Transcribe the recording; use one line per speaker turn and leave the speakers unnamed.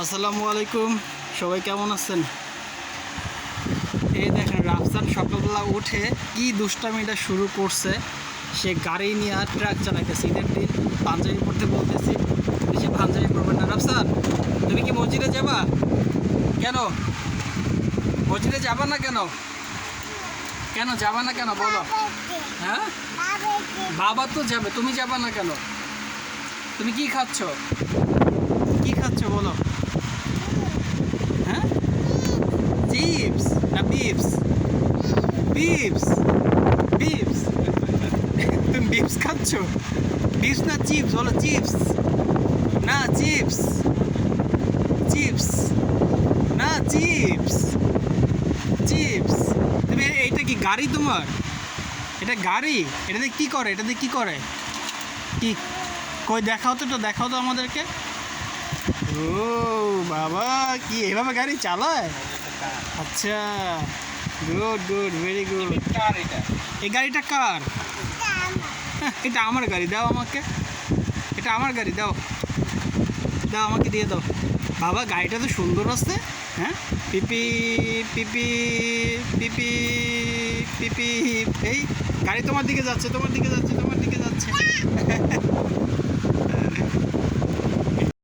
আসসালামু আলাইকুম। সবাই কেমন আছেন? এই দেখেন, রাফসান সকালবেলা উঠে কি দুষ্টামিটা শুরু করছে, সে গাড়ি নিয়ে আর ট্রাক চালাইতেছে। ঈদের দিন পাঞ্জাবি পড়তে বলতেছি, সে পাঞ্জাবি পড়বেন না। রাফসান, তুমি কি মসজিদে যাবা? কেন? মসজিদে যাবা না কেন? কেন যাবা না কেন? বলো। হ্যাঁ? বাবা তো যাবে, তুমি যাবা না কেন? তুমি কি খাচ্ছ? কি খাচ্ছ, বলো হ্যাঁ চিপস না বিপস বিপস বিপস তুমি বিপস খাচ্ছ বিপস না চিপস বলো চিপস না চিপস চিপস না চিপস চিপস তুমি এইটা কি গাড়ি তোমার? এটা গাড়ি? এটাতে কি করে? এটাতে কি করে? কি? কই দেখাও তো দেখাও তো আমাদেরকে। ও বাবা, কি এভাবে গাড়ি চালায়? আচ্ছা গুড গুড ভেরি গুড
কার এটা?
এই গাড়িটা কার? হ্যাঁ, এটা আমার গাড়ি দাও আমাকে। এটা আমার গাড়ি দাও। দাও আমাকে দিয়ে দাও। বাবা গাড়িটা তো সুন্দর আছে। হ্যাঁ? পিপি পিপি পিপি পিপি এই গাড়ি তোমার দিকে যাচ্ছে তোমার দিকে যাচ্ছে তোমার দিকে যাচ্ছে।